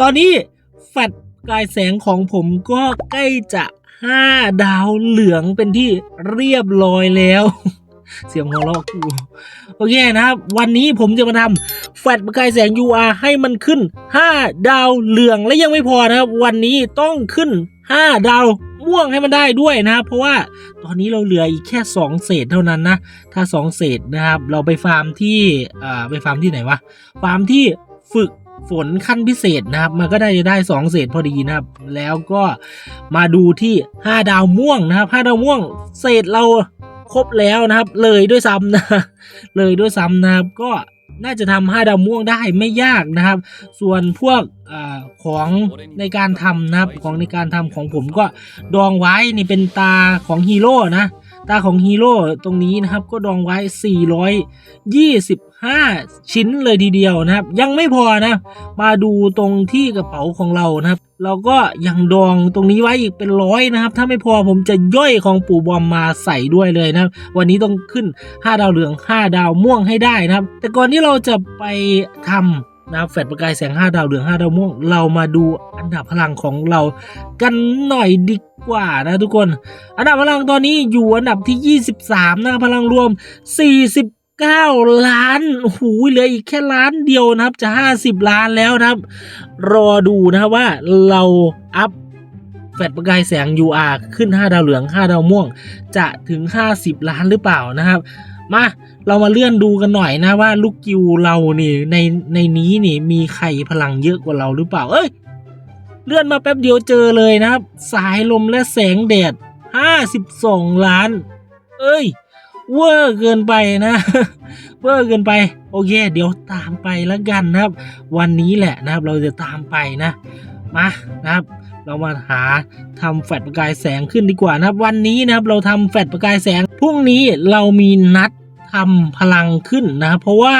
ตอนนี้แฟลชกายแสงของผมก็ใกล้จะห้าดาวเหลืองเป็นที่เรียบร้อยแล้ว เสียงหัวเราะกูโอเคนะครับ วันนี้ผมจะมาทำแฟลชประกายแสง UR ให้มันขึ้น 5 ดาวเหลืองและยังไม่พอนะครับ วันนี้ต้องขึ้น 5 ดาวม่วงให้มันได้ด้วยนะครับ เพราะว่าตอนนี้เราเหลืออีกแค่ 2 เศษเท่านั้นนะ ถ้า 2 เศษนะครับ เราไปฟาร์มที่อ่าไปฟาร์มที่ไหนวะฟาร์มที่ฝึก ฝนขั้นพิเศษนะครับ มันก็ได้จะได้2เศษพอดีนะครับ แล้วก็มาดูที่ 5 ดาวม่วงนะครับ 5 ดาวม่วงเศษเราครบแล้วนะครับ เลยด้วยซ้ำนะ เลยด้วยซ้ำนะครับก็น่าจะทำ5ดาวม่วงได้ไม่ยากนะครับ ส่วนพวกอของในการทำนะครับ ของในการทำของผมก็ดองไว้นี่เป็นตาของฮีโร่นะ ตาของฮีโร่ตรงนี้นะครับก็ดองไว้ 425 ชิ้นเลยทีเดียวนะครับ ยังไม่พอนะ มาดูตรงที่กระเป๋าของเรานะครับ เราก็ยังดองตรงนี้ไว้อีกเป็นร้อยนะครับ ถ้าไม่พอผมจะย่อยของปู่บอมมาใส่ด้วยเลยนะวันนี้ต้องขึ้น 5 ดาวเหลือง 5 ดาวม่วงให้ได้นะครับ แต่ก่อนที่เราจะไปทำ นะครับแฟลชประกายแสง 5 ดาวเหลือง 5 ดาวม่วง เรามาดูอันดับพลังของเรากันหน่อยดีกว่านะทุกคน อันดับพลังตอนนี้อยู่อันดับที่ 23 นะพลังรวม 49 ล้านโอ้โหเหลืออีกแค่ล้านเดียวนะครับ จะ 50 ล้านแล้วนะครับ รอดูนะครับว่าเราอัพแฟลชประกายแสง UR ขึ้น 5 ดาวเหลือง 5 ดาวม่วง จะถึง 50 ล้านหรือเปล่านะครับ มา เรามาเลื่อนดูกันหน่อยนะว่าลูกกิวเรานี่ในในนี้นี่มีใครพลังเยอะกว่าเราหรือเปล่า เอ้ย เลื่อนมาแป๊บเดียวเจอเลยนะครับ สายลมและแสงแดด52ล้าน เอ้ย เวอร์เกินไปนะ เวอร์เกินไป โอเค เดี๋ยวตามไปแล้วกันนะครับ วันนี้แหละนะครับ เราจะตามไปนะ มานะครับเรามาหาทำแฟลชประกายแสงขึ้นดีกว่านะครับ วันนี้นะครับเราทำแฟลชประกายแสงพรุ่งนี้เรามีนัด ทำพลังขึ้นนะครับเพราะว่า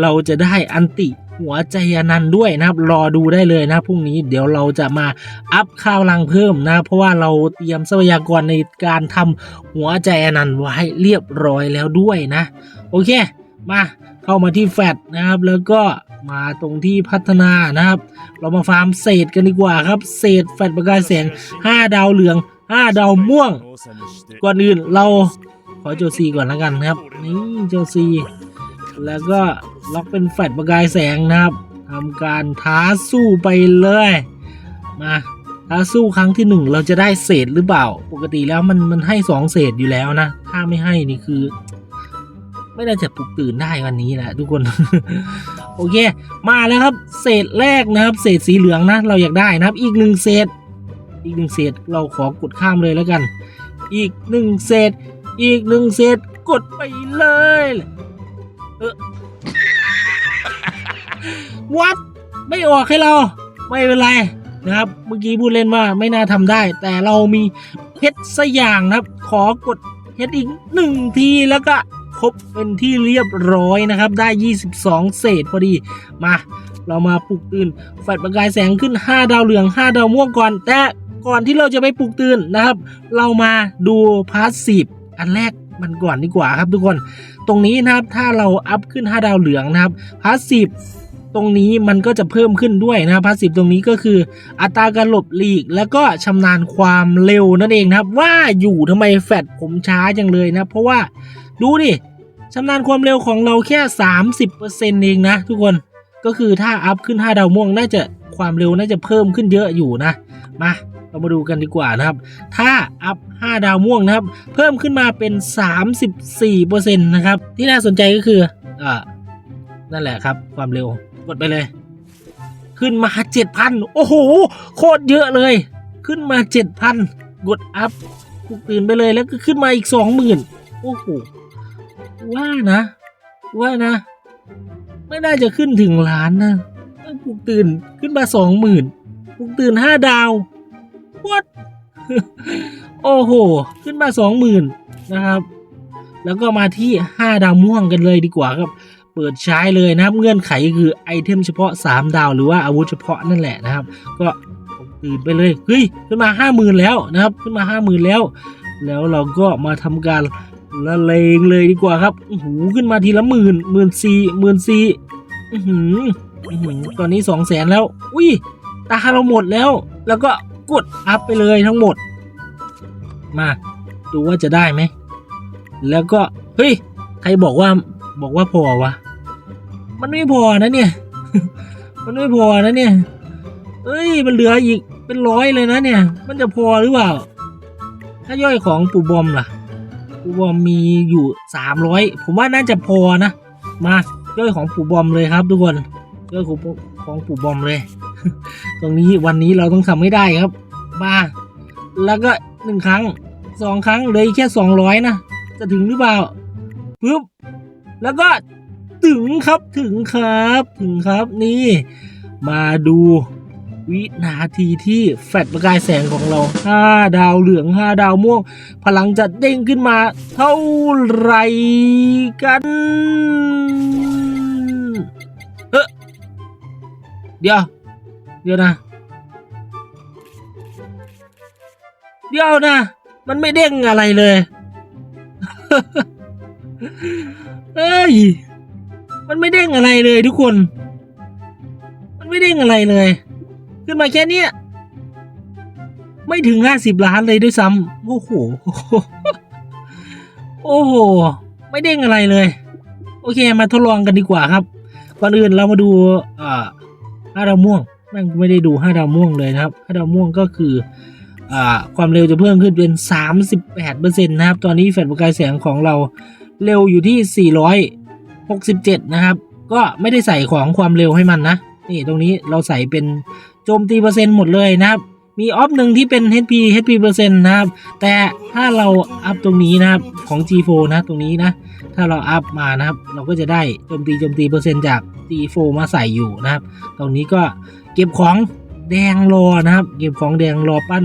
เราจะได้อันติหัวใจอนันด้วยนะครับ รอดูได้เลยนะพรุ่งนี้เดี๋ยวเราจะมาอัพค่าพลังเพิ่มนะ เพราะว่าเราเตรียมทรัพยากรในการทำหัวใจอนันไว้เรียบร้อยแล้วด้วยนะ โอเค มาเข้ามาที่แฟลชนะครับ แล้วก็มาตรงที่พัฒนานะครับ เรามาฟาร์มเศษกันดีกว่าครับ เศษแฟลชประกายแสง5 ดาวเหลือง 5 ดาวม่วง ก่อนอื่นเรา อโจซีก่อนแล้วกันนะครับ นี่โจซี แล้วก็ล็อกเป็นแฟลชประกายแสงนะครับทำการท้าสู้ไปเลย มาท้าสู้ครั้งที่หนึ่งเราจะได้เศษหรือเปล่า ปกติแล้วมันมันให้สองเศษอยู่แล้วนะ ถ้าไม่ให้นี่คือ ไม่น่าจะปลุกตื่นได้วันนี้แหละทุกคน โอเค มาแล้วครับ เศษแรกนะครับ เศษสีเหลืองนะ เราอยากได้นะครับ อีกหนึ่งเศษ อีกหนึ่งเศษเราขอกดข้ามเลยแล้วกัน อีกหนึ่งเศษ อีกหนึ่งเศษกดไปเลยเออวัดไม่ออกให้เรา ไม่เป็นไรนะครับ เมื่อกี้พูดเล่นว่าไม่น่าทำได้ แต่เรามีเพชรสกอย่างนะครับ ขอกดเพชรอีกหนึ่งทีแล้วก็ครบเป็นที่เรียบร้อยนะครับ ได้ 22 เศษพอดี มา เรามาปลุกตื่นแฟลชประกายแสงขึ้น 5 ดาวเหลือง 5 ดาวม่วงก่อน แต่ก่อนที่เราจะไปปลุกตื่นนะครับ เรามาดูพาสซีฟ อันแรกมันก่อนดีกว่าครับทุกคน ตรงนี้นะครับถ้าเราอัพขึ้น 5 ดาวเหลืองนะครับพาสซีฟตรงนี้มันก็จะเพิ่มขึ้นด้วยนะครับพาสซีฟตรงนี้ก็คือ อัตราการหลบหลีก แล้วก็ชำนาญความเร็วนั่นเองนะครับ ว่าอยู่ทำไมแฟดผมช้าจังเลยนะเพราะว่าดูดิชำนาญความเร็วของเราแค่ 30%เองนะ ทุกคนก็คือถ้าอัพขึ้น 5 ดาวม่วงน่าจะความเร็วน่าจะเพิ่มขึ้นเยอะอยู่นะ มา เรามาดูกันดีกว่านะครับ ถ้าอัพ 5 ดาวม่วงนะครับ เพิ่มขึ้นมาเป็น 34%นะครับ ที่น่าสนใจก็คืออ่านั่นแหละครับ ความเร็วกดไปเลย ขึ้นมา 7,000 โอ้โห โคตรเยอะเลย ขึ้นมา 7,000 กดอัพปลุกตื่นไปเลยแล้วก็ขึ้นมาอีก 20,000 โอ้โห ว่านะ ว่านะ ไม่น่าจะขึ้นถึงล้านนะปลุกตื่นขึ้นมา20,000ปลุกตื่น5ดาว what โอ้โห ขึ้นมา20,000นนะครับ แล้วก็มาที่ 5 ดาวม่วงกันเลยดีกว่าครับ เปิดใช้เลยนะครับ เงื่อนไขคือไอเทมเฉพาะ 3 ดาวหรือว่าอาวุธเฉพาะนั่นแหละนะครับ ก็ตื่นไปเลย เฮ้ย ขึ้นมา 50,000 แล้วนะครับ ขึ้นมา 50,000 แล้ว แล้วเราก็มาทำการละเลงเลยดีกว่าครับโอ้โหขึ้นมาทีละหมื่นหมื่นสี่หมื่นสี่อื้อหืออื้อหือตอนนี้สองแสนแล้ว อุ้ยตาเราหมดแล้ว แล้วก็ กดอัพไปเลยทั้งหมด มาดูว่าจะได้ไหม แล้วก็ เฮ้ย ใครบอกว่าบอกว่าพอวะ มันไม่พอนะเนี่ย มันไม่พอนะเนี่ย เอ้ย มันเหลืออีกเป็นร้อยเลยนะเนี่ย มันจะพอหรือเปล่า ถ้าย่อยของปู่บอมล่ะ ปู่บอมมีอยู่สามร้อยผมว่าน่าจะพอนะ มาย่อยของปู่บอมเลยครับทุกคนย่อยของปูของปู่บอมเลย ตรงนี้วันนี้เราต้องทำให้ได้ครับมาแล้วก็หนึ่งครั้งสองครั้งเลยแค่สองร้อยนะจะถึงหรือเปล่าปึ๊บแล้วก็ถึงครับถึงครับ ถึงครับนี่ มาดูวินาทีที่แฟลชประกายแสงของเราห้าดาวเหลืองห้าดาวม่วง พลังจะเด้งขึ้นมาเท่าไหร่กันเฮ้เดี๋ยว เดี๋ยวนะ เดี๋ยวนะ มันไม่เด้งอะไรเลย เอ้ย มันไม่เด้งอะไรเลยทุกคน มันไม่เด้งอะไรเลย ขึ้นมาแค่นี้ไม่ถึงห้าสิบล้านเลยด้วยซ้ำโอ้โห โอ้โห ไม่เด้งอะไรเลย โอเค มาทดลองกันดีกว่าครับ ก่อนอื่นเรามาดูอ่าห้าดาม่วง ม่งไม่ได้ดูห้าดาวม่วงเลยนะครับห้าดาวม่วงก็คืออ่าความเร็วจะเพิ่มขึ้นเป็น 38%นะครับ ตอนนี้แฟลชประกายแสงของเราเร็วอยู่ที่ 467 นะครับ ก็ไม่ได้ใส่ของความเร็วให้มันนะ นี่ตรงนี้เราใส่เป็นโจมตีเปอร์เซ็นต์หมดเลยนะครับ มีออฟหนึ่งที่เป็น HP HP เปอร์เซ็นต์นะครับ แต่ถ้าเราอัพตรงนี้นะครับของ G4 นะตรงนี้นะ ถ้าเราอัพมานะครับ เราก็จะได้โจมตีโจมตีเปอร์เซ็นต์จาก G4 มาใส่อยู่นะครับ ตรงนี้ก็ เก็บของแดงรอนะครับ เก็บของแดงรอปั้น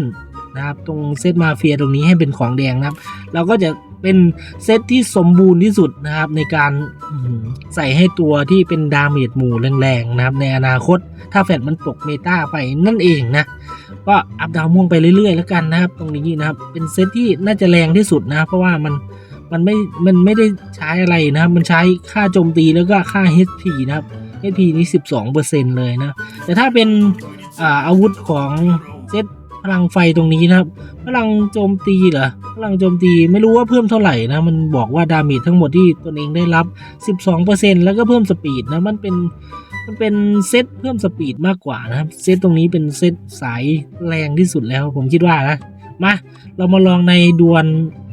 นะครับ ตรงเซตมาเฟียตรงนี้ให้เป็นของแดงนะครับ เราก็จะเป็นเซตที่สมบูรณ์ที่สุดนะครับ ในการใส่ให้ตัวที่เป็นดาเมจหมู่แรงๆนะครับ ในอนาคตถ้าแฟดมันตกเมตาไปนั่นเองนะก็อัพดาวม่วงไปเรื่อยๆ แล้วกันนะครับ ตรงนี้นะครับ เป็นเซตที่น่าจะแรงที่สุดนะเพราะว่ามันมันไม่มันไม่ได้ใช้อะไรนะครับ มันใช้ค่าโจมตีแล้วก็ค่า HP นะครับ HP นี้ 12%เลยนะ แต่ถ้าเป็นอาอาวุธของเซตพลังไฟตรงนี้นะครับ พลังโจมตีเหรอ พลังโจมตีไม่รู้ว่าเพิ่มเท่าไหร่นะ มันบอกว่าดาเมจทั้งหมดที่ตนเองได้รับ 12%แล้วก็เพิ่มสปีดนะ มันเป็นมันเป็นเซตเพิ่มสปีดมากกว่านะครับ เซตตรงนี้เป็นเซตสายแรงที่สุดแล้วผมคิดว่านะ มา เรามาลองในดวล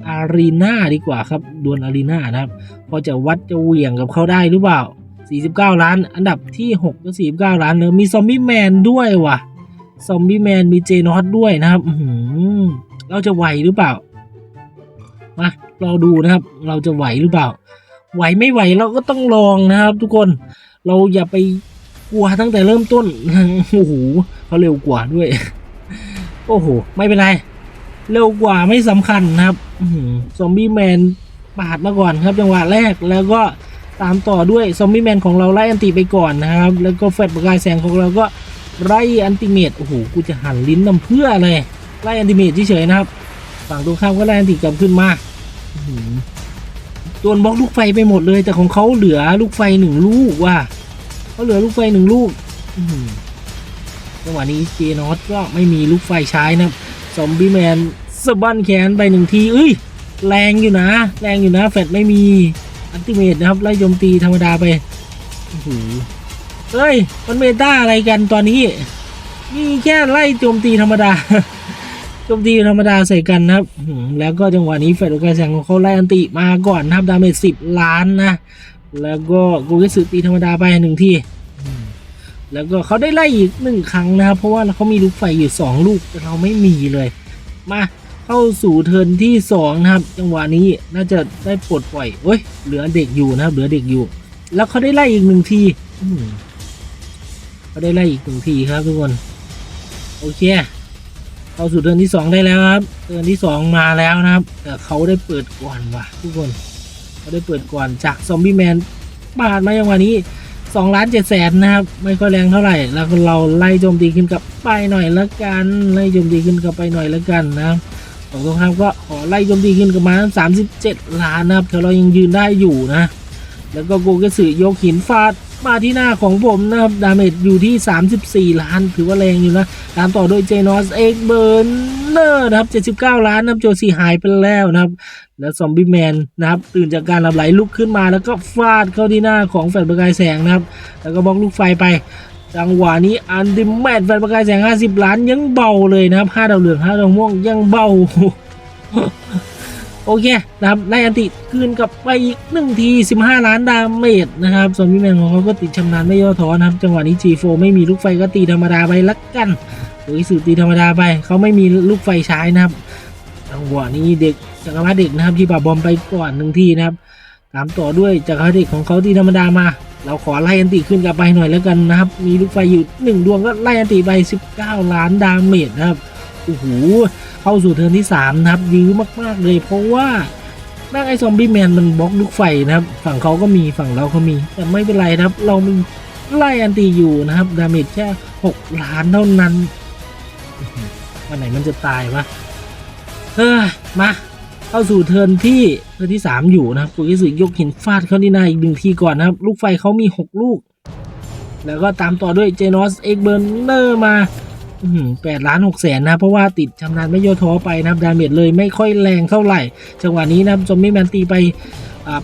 อารีนาดีกว่าครับ ดวลอารีนานะครับ พอจะวัดจะเหวี่ยงกับเขาได้หรือเปล่า 49 ล้าน อันดับที่6ก็49 ล้านเนอะมีซอมบี้แมนด้วยว่ะ ซอมบี้แมนมีเจนอตด้วยนะครับเราจะไหวหรือเปล่า มาเราดูนะครับ เราจะไหวหรือเปล่า ไหวไม่ไหวเราก็ต้องลองนะครับ ทุกคน เราอย่าไปกลัวตั้งแต่เริ่มต้น โอ้โหเขาเร็วกว่าด้วย โอ้โห ไม่เป็นไร เร็วกว่าไม่สำคัญนะครับอซอมบี้แมนปาดมาก่อนครับจังหวะแรกแล้วก็ ตามต่อด้วยซอมบี้แมนของเราไล่อันติไปก่อนนะครับ แล้วก็แฟลชประกายแสงของเราก็ไล่อันติเมตโอ้โหกูจะหันลิ้นนำเพื่ออะไรไล่อันติเมตเฉยๆนะครับ ฝั่งตรงข้ามก็ไล่อันติกลับขึ้นมาอื้อหือโดนบล็อกลูกไฟไปหมดเลย แต่ของเขาเหลือลูกไฟหนึ่งลูกว่ะเขาเหลือลูกไฟหนึ่งลูกจังหวะนี้เจนอตก็ไม่มีลูกไฟใช้นะครับซอมบี้แมนสะบั้นแขนไปหนึ่งทีเอ้ย แรงอยู่นะ แรงอยู่นะแฟดไม่มี อันติเมตนะครับไล่โจมตีธรรมดาไปเอ้ย มันเมตาอะไรกันตอนนี้ มีแค่ไล่โจมตีธรรมดาโจมตีธรรมดาใส่กันนะครับ แล้วก็จังหวะนี้แฟดโอกาสแสงของเขาไล่อันติมาก่อนนะครับ ดาเมจสิบล้านนะ แล้วก็โกเกสึตีธรรมดาไปหนึ่งที แล้วก็เขาได้ไล่อีกหนึ่งครั้งนะครับ เพราะว่าเขามีลูกไฟอยู่สองลูกแต่เราไม่มีเลย มา เข้าสู่เทิร์นที่สองนะครับ จังหวะนี้น่าจะได้ปลดปล่อยเอ้ยเหลือเด็กอยู่นะครับ เหลือเด็กอยู่ แล้วเขาได้ไล่อีกหนึ่งทีอืมเขาได้ไล่อีกหนึ่งทีครับทุกคนโอเคเข้าสู่เทิร์นที่สองได้แล้วครับเทิร์นที่สองมาแล้วนะครับแต่เขาได้เปิดก่อนว่ะทุกคนเขาได้เปิดก่อนจากซอมบี้แมนบาดมาอย่างวันนี้สองล้านเจ็ดแสนนะครับ ไม่ค่อยแรงเท่าไหร่ แล้วเราไล่โจมตีขึ้นกับไปหน่อยละกัน ไล่โจมตีขึ้นกับไปหน่อยละกันนะครับ ของตรงข้ามก็ขอไล่โจมตีขึ้นกับมาสามสิบเจ็ดล้านนะครับแต่เรายังยืนได้อยู่นะ แล้วก็โกเกสึยกหินฟาดมาที่หน้าของผมนะครับ ดาเมจอยู่ที่ 34 ล้าน ถือว่าแรงอยู่นะ ตามต่อด้วยเจนอสเอ็กเบิร์นเนอร์นะครับ 79 ล้านนะครับโจซีหายไปแล้วนะครับ แล้วซอมบี้แมนนะครับ ตื่นจากการหลับไหลลุกขึ้นมาแล้วก็ฟาดเข้าที่หน้าของแฟนประกายแสงนะครับ แล้วก็บล็อกลูกไฟไป จังหวะนี้อันดิแมทแฟนประกายแสง 50 ล้านยังเบาเลยนะครับ5ดาวเหลือง5ดาวม่วงยังเบา โอเคนะครับไล่อันติคืนกลับไปอีกหนึ่งที 15 ล้านดาเมจนะครับซอมบี้แมนของเขาก็ติดชำนาญไม่ย่อท้อนะครับ จังหวะนี้ G4 ไม่มีลูกไฟก็ตีธรรมดาไปละกันหรือสื่อตีธรรมดาไป เขาไม่มีลูกไฟใช้นะครับ จังหวะนี้เด็กจักรพรรดิเด็กนะครับที่ปาบอมไปก่อนหนึ่งทีนะครับ ตามต่อด้วยจักรพรรดิเด็กของเขาที่ธรรมดามา เราขอไล่อันติขึ้นกลับไปหน่อยแล้วกันนะครับ มีลูกไฟอยู่หนึ่งดวงก็ไล่อันติไป 19 ล้านดาเมจนะครับโอ้โหเข้าสู่เทิร์นที่ 3 นะครับยื้อมาก ๆ เลย เพราะว่าแม่งไอซอมบี้แมนมันบล็อกลูกไฟนะครับ ฝั่งเขาก็มีฝั่งเราก็มี แต่ไม่เป็นไรนะครับ เรามีไล่อันติอยู่นะครับ ดาเมจแค่ 6 ล้านเท่านั้นวันไหนมันจะตายวะเฮ้ยมา เข้าสู่เทิร์นที่เทิร์นที่ 3 อยู่นะครับปุยสึยกหินฟาดเข้าที่หน้าอีกหนึ่งทีก่อนนะครับ ลูกไฟเขามี 6 ลูก แล้วก็ตามต่อด้วยเจนอสเอ็กเบอร์เนอร์มาแปดล้านหกแสนนะ เพราะว่าติดชำนาญไม่โยท้อไปนะครับ ดาเมจเลยไม่ค่อยแรงเท่าไหร่ จังหวะนี้นะครับจอมมี่แมนตีไป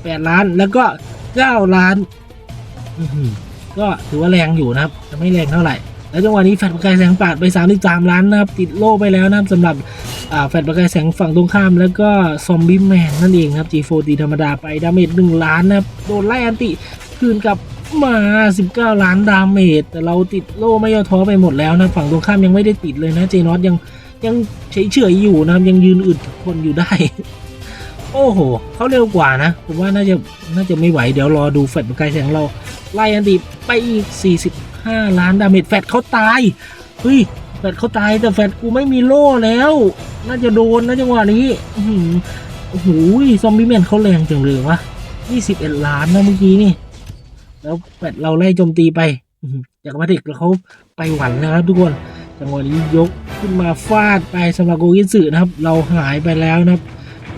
แปดล้านแล้วก็เก้าล้านก็ถือว่าแรงอยู่นะครับจะไม่แรงเท่าไหร่ แล้วจังหวะนี้แฟดประกายแสงปาดไป33ล้านนะครับติดโล่ไปแล้วนะครับสำหรับแฟลชประกายแสงฝั่งตรงข้าม แล้วก็ซอมบี้แมนนั่นเองครับ G4 ตีธรรมดาไปดาเมจ1ล้านนะครับโดนไล่อันติคืนกลับมา 19 ล้านดาเมจแต่เราติดโล่ไม่ย่อท้อไปหมดแล้วนะฝั่งตรงข้ามยังไม่ได้ติดเลยนะเจนอสยังยังเฉยเฉยๆอยู่นะครับยังยืนอึดทนอยู่ได้ โอ้โหเขาเร็วกว่านะ ผมว่าน่าจะน่าจะไม่ไหวเดี๋ยวรอดูแฟลชประกายแสงเราไล่อันติไปอีก 40 5ล้านดาเมจแฟลชเขาตายเฮ้ยแฟดเขาตายแต่แฟดกูไม่มีโล่แล้ว น่าจะโดนนะจังหวะนี้หือโอ้โหซอมบี้แมนเขาแรงจังเลยวะ21ล้านนะเมื่อกี้นี่ แล้วแฟดเราไล่โจมตีไปอื้อหือจากมาเด็กแล้วเขาไปหวันนะครับทุกคนจังหวะนี้ยกขึ้นมาฟาดไปสำหรับโกกินสึนะครับ เราหายไปแล้วนะครับ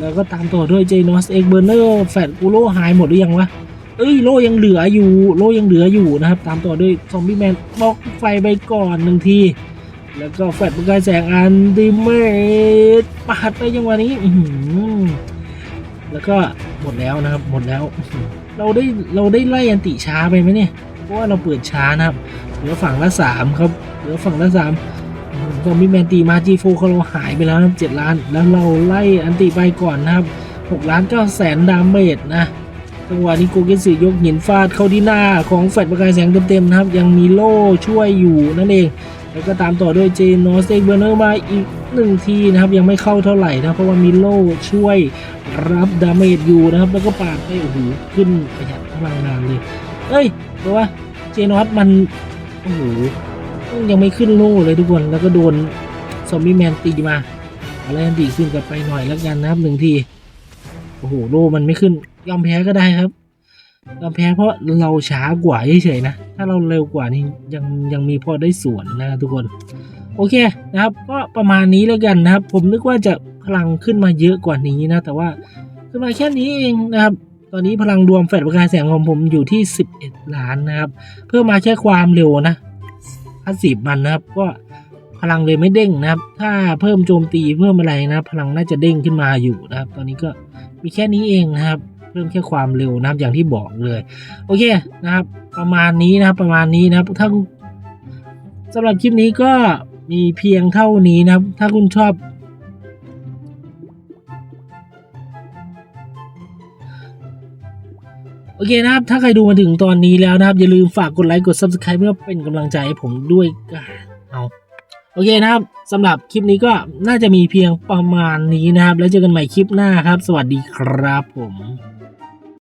แล้วก็ตามต่อด้วยเจนอสเอ็กเบอร์เนอร์แฟดกูโลหายหมดหรือยังวะ เอ้ยโลยังเหลืออยู่โลยังเหลืออยู่นะครับ ตามต่อด้วยซอมบี้แมนบล็อกไฟไปก่อนหนึ่งที แล้วก็แฟลชประกายแสงอันดิเมตปาดไปจังหวะนี้อืแล้วก็หมดแล้วนะครับ หมดแล้ว เราได้เราได้ไล่อันติช้าไปไหมเนี่ยเพราะว่าเราเปิดช้านะครับ เหลือฝั่งละสามครับ เหลือฝั่งละสามซอมบี้แมนตีมาจีโฟเขาเราหายไปแล้วนะครับเจ็ดล้าน แล้วเราไล่อันติไปก่อนนะครับหกล้านเก้าแสนดาเมจนะ จังหวะนี้โกเกนสึยกหินฟาดเข้าที่หน้าของแฟลชประกายแสงเต็มๆนะครับ ยังมีโล่ช่วยอยู่นั่นเอง แล้วก็ตามต่อด้วยเจนอสเอ็กเบอร์เนอร์มาอีกหนึ่งทีนะครับ ยังไม่เข้าเท่าไหร่นะเพราะว่ามีโล่ช่วยรับดาเมจอยู่นะครับ แล้วก็ปาดไปโอ้โหขึ้นประหยัดพลังงานเลยเอ้ยเพราะว่าเจนอสมันโอ้โหยังไม่ขึ้นโล่เลยทุกคนแล้วก็โดนซอมบี้แมนตีมาอะไรอันดีขึ้นกลับไปหน่อยแล้วกันนะครับหนึ่งที โอ้โหโลมันไม่ขึ้น ยอมแพ้ก็ได้ครับ ยอมแพ้เพราะเราช้ากว่าเฉยๆนะ ถ้าเราเร็วกว่านี่ยังยังมีพอได้ส่วนนะทุกคน โอเคนะครับ ก็ประมาณนี้แล้วกันนะครับ ผมนึกว่าจะพลังขึ้นมาเยอะกว่านี้นะ แต่ว่าขึ้นมาแค่นี้เองนะครับตอนนี้พลังรวมแฟลชประกายแสงของผมอยู่ที่ 11 ล้านนะครับ เพิ่มมาแค่ความเร็วนะพัสซีฟมันนะครับ ก็พลังเลยไม่เด้งนะครับ ถ้าเพิ่มโจมตีเพิ่มอะไรนะ พลังน่าจะเด้งขึ้นมาอยู่นะครับ ตอนนี้ก็ มีแค่นี้เองนะครับ เพิ่มแค่ความเร็วนะครับอย่างที่บอกเลย โอเคนะครับ ประมาณนี้นะครับประมาณนี้นะครับถ้าสำหรับคลิปนี้ก็มีเพียงเท่านี้นะครับ ถ้าคุณชอบ โอเคนะครับ ถ้าใครดูมาถึงตอนนี้แล้วนะครับ อย่าลืมฝากกดไลค์กด subscribe เพื่อเป็นกำลังใจให้ผมด้วยกันเอา โอเคนะครับสำหรับคลิปนี้ก็น่าจะมีเพียงประมาณนี้นะครับ แล้วเจอกันใหม่คลิปหน้าครับ สวัสดีครับผม